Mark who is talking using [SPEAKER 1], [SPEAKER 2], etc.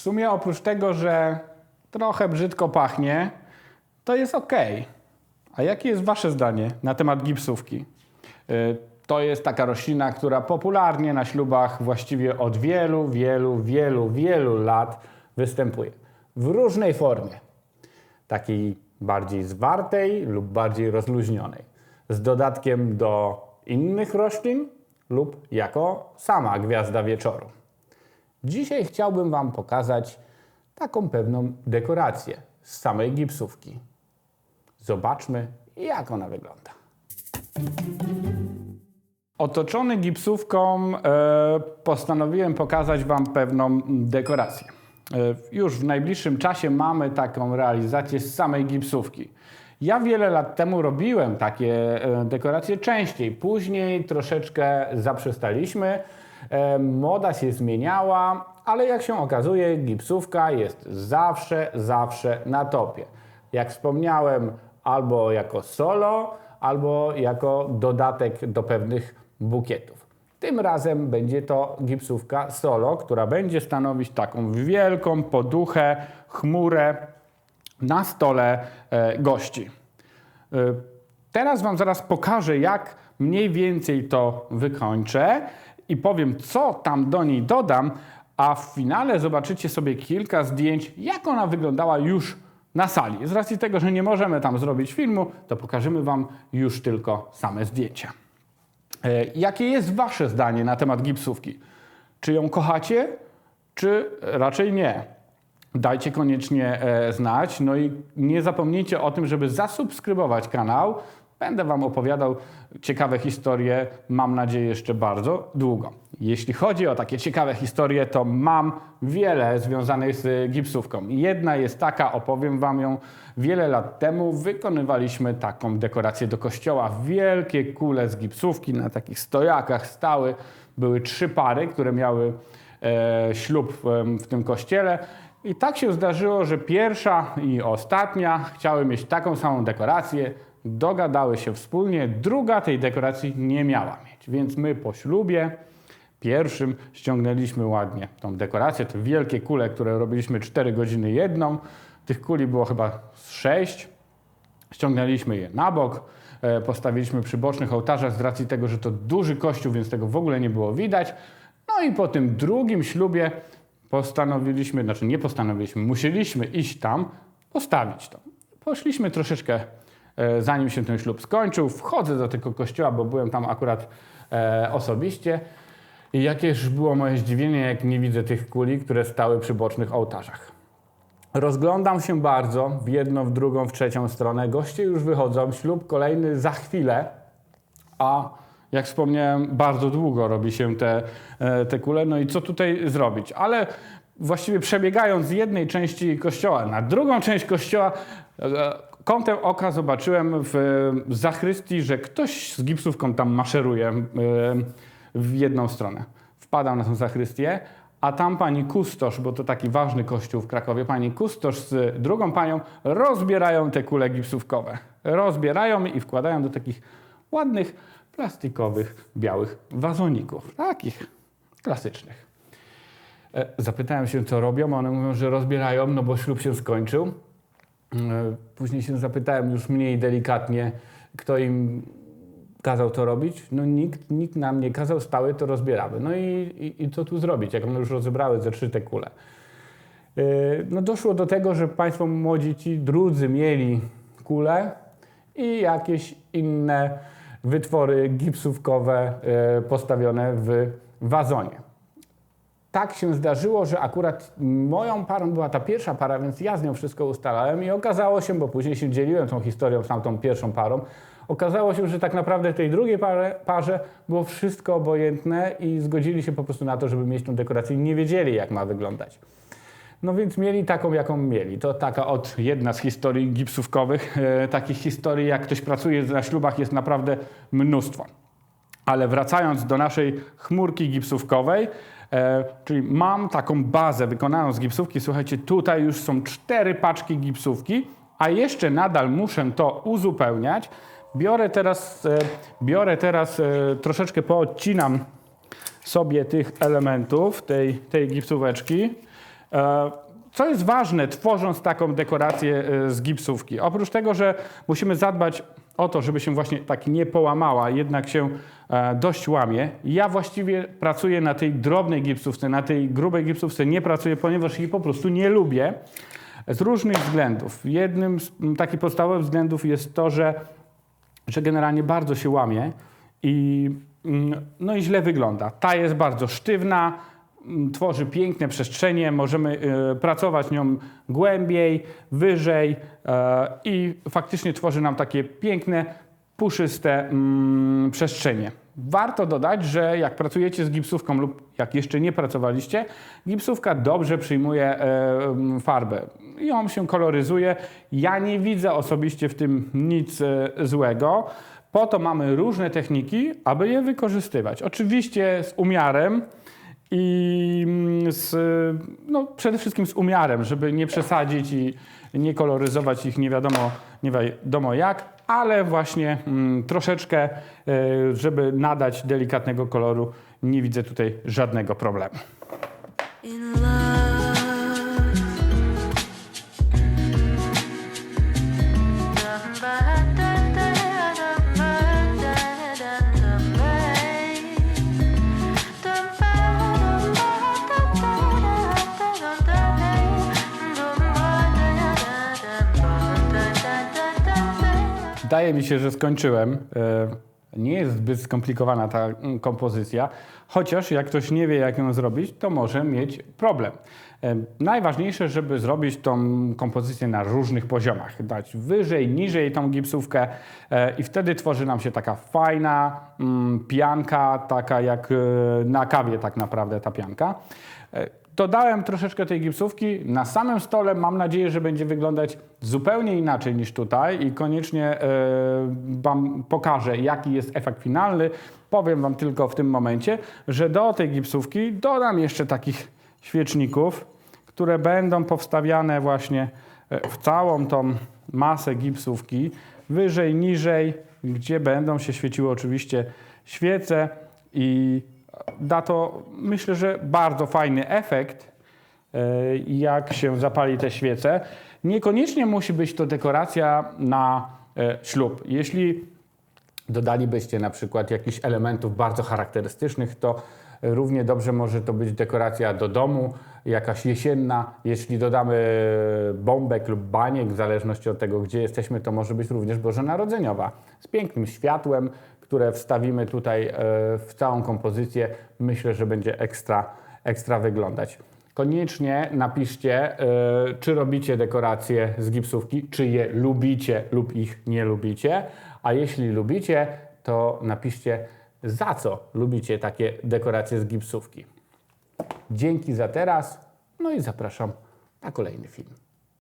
[SPEAKER 1] sumie oprócz tego, że trochę brzydko pachnie, to jest ok. A jakie jest Wasze zdanie na temat gipsówki? Y, To jest taka roślina, która popularnie na ślubach właściwie od wielu, wielu, wielu, wielu lat występuje. W różnej formie. Takiej bardziej zwartej lub bardziej rozluźnionej. Z dodatkiem do innych roślin lub jako sama gwiazda wieczoru. Dzisiaj chciałbym Wam pokazać taką pewną dekorację z samej gipsówki. Zobaczmy, jak ona wygląda. Otoczony gipsówką e, postanowiłem pokazać Wam pewną dekorację. E, już w najbliższym czasie mamy taką realizację z samej gipsówki. Ja wiele lat temu robiłem takie e, dekoracje częściej, później troszeczkę zaprzestaliśmy. E, moda się zmieniała, ale jak się okazuje, gipsówka jest zawsze, zawsze na topie. Jak wspomniałem, albo jako solo, albo jako dodatek do pewnych bukietów. Tym razem będzie to gipsówka solo, która będzie stanowić taką wielką poduchę, chmurę na stole e, gości. E, Teraz Wam zaraz pokażę, jak mniej więcej to wykończę i powiem, co tam do niej dodam, a w finale zobaczycie sobie kilka zdjęć, jak ona wyglądała już na sali. Z racji tego, że nie możemy tam zrobić filmu, to pokażemy Wam już tylko same zdjęcia. E, Jakie jest Wasze zdanie na temat gipsówki? Czy ją kochacie, czy raczej nie? Dajcie koniecznie e, znać. No i nie zapomnijcie o tym, żeby zasubskrybować kanał. Będę Wam opowiadał ciekawe historie, mam nadzieję, jeszcze bardzo długo. Jeśli chodzi o takie ciekawe historie, to mam wiele związanych z gipsówką. Jedna jest taka, opowiem Wam ją. Wiele lat temu wykonywaliśmy taką dekorację do kościoła. Wielkie kule z gipsówki na takich stojakach stały. Były trzy pary, które miały e, ślub w tym kościele. I tak się zdarzyło, że pierwsza i ostatnia chciały mieć taką samą dekorację, dogadały się wspólnie, druga tej dekoracji nie miała mieć. Więc my po ślubie pierwszym ściągnęliśmy ładnie tą dekorację, te wielkie kule, które robiliśmy 4 godziny jedną. Tych kuli było chyba z 6. Ściągnęliśmy je na bok, e, postawiliśmy przy bocznych ołtarzach z racji tego, że to duży kościół, więc tego w ogóle nie było widać. No i po tym drugim ślubie postanowiliśmy, znaczy nie postanowiliśmy, musieliśmy iść tam, postawić to. Poszliśmy troszeczkę, zanim się ten ślub skończył, wchodzę do tego kościoła, bo byłem tam akurat e, osobiście. I jakież było moje zdziwienie, jak nie widzę tych kuli, które stały przy bocznych ołtarzach. Rozglądam się bardzo w jedną, w drugą, w trzecią stronę. Goście już wychodzą, ślub kolejny za chwilę, a jak wspomniałem, bardzo długo robi się te, e, te kule. No i co tutaj zrobić? Ale właściwie przebiegając z jednej części kościoła na drugą część kościoła, e, kątem oka zobaczyłem w zachrystii, że ktoś z gipsówką tam maszeruje e, w jedną stronę. Wpadam na tą zachrystię, a tam pani kustosz, bo to taki ważny kościół w Krakowie, pani kustosz z drugą panią rozbierają te kule gipsówkowe. Rozbierają i wkładają do takich ładnych, plastikowych, białych wazoników. Takich klasycznych. E, Zapytałem się, co robią. One mówią, że rozbierają, no bo ślub się skończył. E, Później się zapytałem już mniej delikatnie, kto im kazał to robić. No nikt, nikt nam nie kazał, stały to rozbieramy. No i, i, i co tu zrobić, jak one już rozebrały ze trzy te kule. E, No doszło do tego, że Państwo młodzi ci drudzy mieli kule i jakieś inne wytwory gipsówkowe e, postawione w wazonie. Tak się zdarzyło, że akurat moją parą była ta pierwsza para, więc ja z nią wszystko ustalałem i okazało się, bo później się dzieliłem tą historią z tamtą pierwszą parą, okazało się, że tak naprawdę tej drugiej parze, parze było wszystko obojętne i zgodzili się po prostu na to, żeby mieć tą dekorację i nie wiedzieli, jak ma wyglądać. No więc mieli taką, jaką mieli. To taka od jedna z historii gipsówkowych. E, takich historii, jak ktoś pracuje na ślubach, jest naprawdę mnóstwo. Ale wracając do naszej chmurki gipsówkowej, e, czyli mam taką bazę wykonaną z gipsówki. Słuchajcie, tutaj już są cztery paczki gipsówki, a jeszcze nadal muszę to uzupełniać. Biorę teraz, e, biorę teraz e, troszeczkę poodcinam sobie tych elementów, tej, tej gipsóweczki. E, Co jest ważne, tworząc taką dekorację e, z gipsówki? Oprócz tego, że musimy zadbać o to, żeby się właśnie tak nie połamała, jednak się e, dość łamie. Ja właściwie pracuję na tej drobnej gipsówce, na tej grubej gipsówce nie pracuję, ponieważ jej po prostu nie lubię z różnych względów. Jednym z takich podstawowych względów jest to, że, że generalnie bardzo się łamie i, no i źle wygląda. Ta jest bardzo sztywna, tworzy piękne przestrzenie, możemy e, pracować nią głębiej, wyżej e, i faktycznie tworzy nam takie piękne, puszyste mm, przestrzenie. Warto dodać, że jak pracujecie z gipsówką lub jak jeszcze nie pracowaliście, gipsówka dobrze przyjmuje e, m, farbę i on się koloryzuje. Ja nie widzę osobiście w tym nic złego. Po to mamy różne techniki, aby je wykorzystywać. Oczywiście z umiarem i mm, z, no, przede wszystkim z umiarem, żeby nie przesadzić i nie koloryzować ich nie wiadomo, nie wiadomo jak, ale właśnie mm, troszeczkę, e, żeby nadać delikatnego koloru, nie widzę tutaj żadnego problemu. Wydaje mi się, że skończyłem. E, Nie jest zbyt skomplikowana ta mm, kompozycja, chociaż jak ktoś nie wie, jak ją zrobić, to może mieć problem. E, Najważniejsze, żeby zrobić tą kompozycję na różnych poziomach, dać wyżej, niżej tą gipsówkę e, i wtedy tworzy nam się taka fajna mm, pianka, taka jak na kawie tak naprawdę ta pianka. Dodałem troszeczkę tej gipsówki. Na samym stole mam nadzieję, że będzie wyglądać zupełnie inaczej niż tutaj i koniecznie e, Wam pokażę, jaki jest efekt finalny. Powiem Wam tylko w tym momencie, że do tej gipsówki dodam jeszcze takich świeczników, które będą powstawiane właśnie e, w całą tą masę gipsówki, wyżej, niżej, gdzie będą się świeciły oczywiście świece i da to, myślę, że bardzo fajny efekt, e, jak się zapali te świece. Niekoniecznie musi być to dekoracja na e, ślub. Jeśli dodalibyście na przykład jakichś elementów bardzo charakterystycznych, to równie dobrze może to być dekoracja do domu, jakaś jesienna. Jeśli dodamy bombek lub baniek, w zależności od tego, gdzie jesteśmy, to może być również bożonarodzeniowa z pięknym światłem, które wstawimy tutaj e, w całą kompozycję. Myślę, że będzie ekstra, ekstra wyglądać. Koniecznie napiszcie, e, czy robicie dekoracje z gipsówki, czy je lubicie lub ich nie lubicie. A jeśli lubicie, to napiszcie, za co lubicie takie dekoracje z gipsówki. Dzięki za teraz, no i zapraszam na kolejny film.